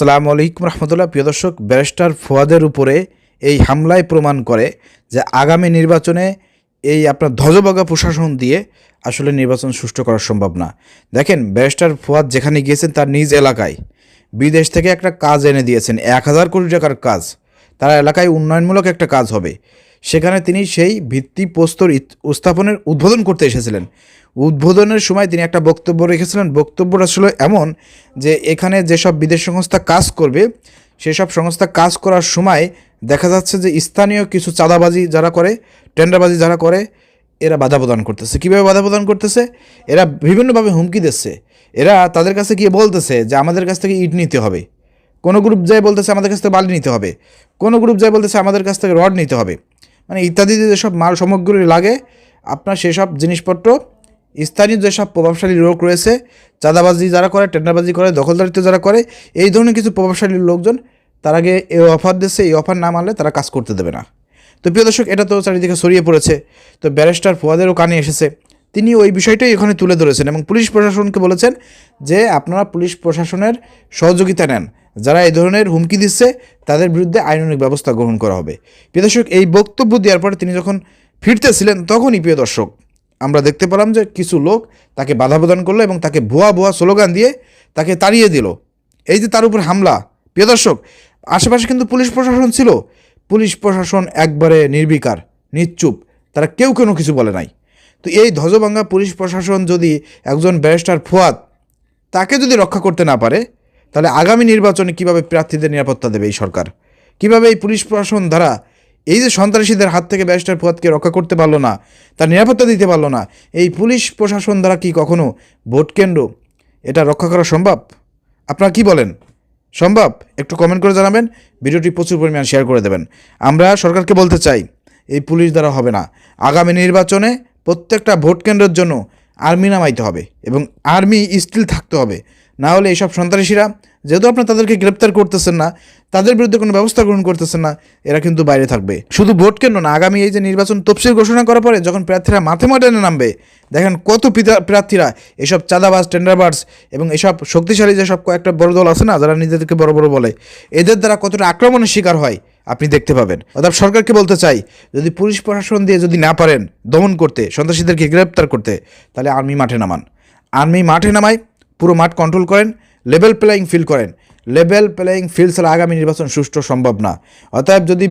আসসালামু আলাইকুম রহমতুল্লাহ। প্রিয় দর্শক, ব্যারিস্টার ফুয়াদের উপরে এই হামলায় প্রমাণ করে যে আগামী নির্বাচনে এই আপনার ধ্বজবাগা প্রশাসন দিয়ে আসলে নির্বাচন সুষ্ঠু করা সম্ভব না। দেখেন, ব্যারিস্টার ফুয়াদ যেখানে গিয়েছেন তার নিজ এলাকায় বিদেশ থেকে একটা কাজ এনে দিয়েছেন, এক হাজার কোটি টাকার কাজ। তারা এলাকায় উন্নয়নমূলক একটা কাজ হবে। সেখানে তিনি সেই ভিত্তি প্রস্তর ইত- স্থাপনের উদ্বোধন করতে এসেছিলেন। উদ্বোধনের সময় তিনি একটা বক্তব্য রেখেছিলেন। বক্তব্যটা ছিল এমন যে এখানে যেসব বিদেশ সংস্থা কাজ করবে, সেসব সংস্থা কাজ করার সময় দেখা যাচ্ছে যে স্থানীয় কিছু চাঁদাবাজি যারা করে, টেন্ডারবাজি যারা করে, এরা বাধা প্রদান করতেছে। কীভাবে বাধা প্রদান করতেছে? এরা বিভিন্নভাবে হুমকি দিচ্ছে। এরা তাদের কাছে গিয়ে বলতেছে যে আমাদের কাছ থেকে ইট নিতে হবে। কোনো গ্রুপ যায় বলতেছে আমাদের কাছ থেকে বালি নিতে হবে। কোনো গ্রুপ যায় বলতেছে আমাদের কাছ থেকে রড নিতে হবে। মানে ইত্যাদি যেসব মাল সামগ্রী লাগে, আপনার সেসব জিনিসপত্র, স্থানীয় যেসব প্রভাবশালী লোক রয়েছে, চাঁদাবাজি যারা করে, টেন্ডারবাজি করে, দখলদারিত্ব যারা করে, এই ধরনের কিছু প্রভাবশালী লোকজন, তার আগে এই অফার দিচ্ছে, এই অফার না মানলে তারা কাজ করতে দেবে না। তো প্রিয় দর্শক, এটা তো চারিদিকে ছড়িয়ে পড়েছে। তো ব্যারিস্টার ফুয়াদেরও কানে এসেছে। তিনি ওই বিষয়টাই এখানে তুলে ধরেছেন এবং পুলিশ প্রশাসনকে বলেছেন যে আপনারা পুলিশ প্রশাসনের সহযোগিতা নেন। যারা এই ধরনের হুমকি দিচ্ছে, তাদের বিরুদ্ধে আইনানুগ ব্যবস্থা গ্রহণ করা হবে। প্রিয় দর্শক, এই বক্তব্য দেওয়ার পরে তিনি যখন ফিরতেছিলেন, তখনই প্রিয় দর্শক, আমরা দেখতে পেলাম যে কিছু লোক তাকে বাধা প্রদান করল এবং তাকে ভুয়া ভুয়া স্লোগান দিয়ে তাকে তাড়িয়ে দিল। এই যে তার উপর হামলা। প্রিয় দর্শক, আশেপাশে কিন্তু পুলিশ প্রশাসন ছিল। পুলিশ প্রশাসন একবারে নির্বিকার, নিশ্চুপ। তারা কেউ কোনো কিছু বলে নাই। তো এই ধ্বজভাঙ্গা পুলিশ প্রশাসন যদি একজন ব্যারিস্টার ফুয়াদ তাকে যদি রক্ষা করতে না পারে তাহলে আগামী নির্বাচনে কীভাবে প্রার্থীদের নিরাপত্তা দেবে এই সরকার? কীভাবে এই পুলিশ প্রশাসন দ্বারা এই যে সন্ত্রাসীদের হাত থেকে ব্যারিস্টার ফুয়াদকে রক্ষা করতে পারল না, তার নিরাপত্তা দিতে পারল না, এই পুলিশ প্রশাসন দ্বারা কি কখনো ভোট কেন্দ্র এটা রক্ষা করা সম্ভব? আপনারা কি বলেন? সম্ভব? একটু কমেন্ট করে জানাবেন, ভিডিওটি প্রচুর পরিমাণ শেয়ার করে দেবেন। আমরা সরকারকে বলতে চাই, এই পুলিশ দ্বারা হবে না। আগামী নির্বাচনে প্রত্যেকটা ভোট কেন্দ্রের জন্য আর্মি নামাইতে হবে এবং আর্মি স্টিল থাকতে হবে। না হলে এইসব সন্ত্রাসীরা, যেহেতু আপনার তাদেরকে গ্রেপ্তার করতেছেন না, তাদের বিরুদ্ধে কোনো ব্যবস্থা গ্রহণ করতেছেন না, এরা কিন্তু বাইরে থাকবে। শুধু ভোট কেন্দ্র না, আগামী এই যে নির্বাচন তফসিল ঘোষণা করার পরে যখন প্রার্থীরা মাঠে ময়দানে নামবে, দেখেন কত প্রার্থীরা এসব চাঁদাবাজ টেন্ডারবার্স এবং এসব শক্তিশালী যেসব কয়েকটা বড় দল আছে না, যারা নিজেদেরকে বড় বড় বলে, এদের দ্বারা কতটা আক্রমণের শিকার হয়, আপনি দেখতে পাবেন। অর্থাৎ সরকারকে বলতে চাই, যদি পুলিশ প্রশাসন দিয়ে যদি না পারেন দমন করতে, সন্ত্রাসীদেরকে গ্রেপ্তার করতে, তাহলে আর্মি মাঠে নামান। আর্মি মাঠে নামায় পুরো মাঠ কন্ট্রোল করেন লেভেল প্লেয়িং ফিল করেন। লেভেল প্লেয়িং ফিল ছাড়া আগামী নির্বাচন সুষ্ঠু সম্ভব না। অতএব যদি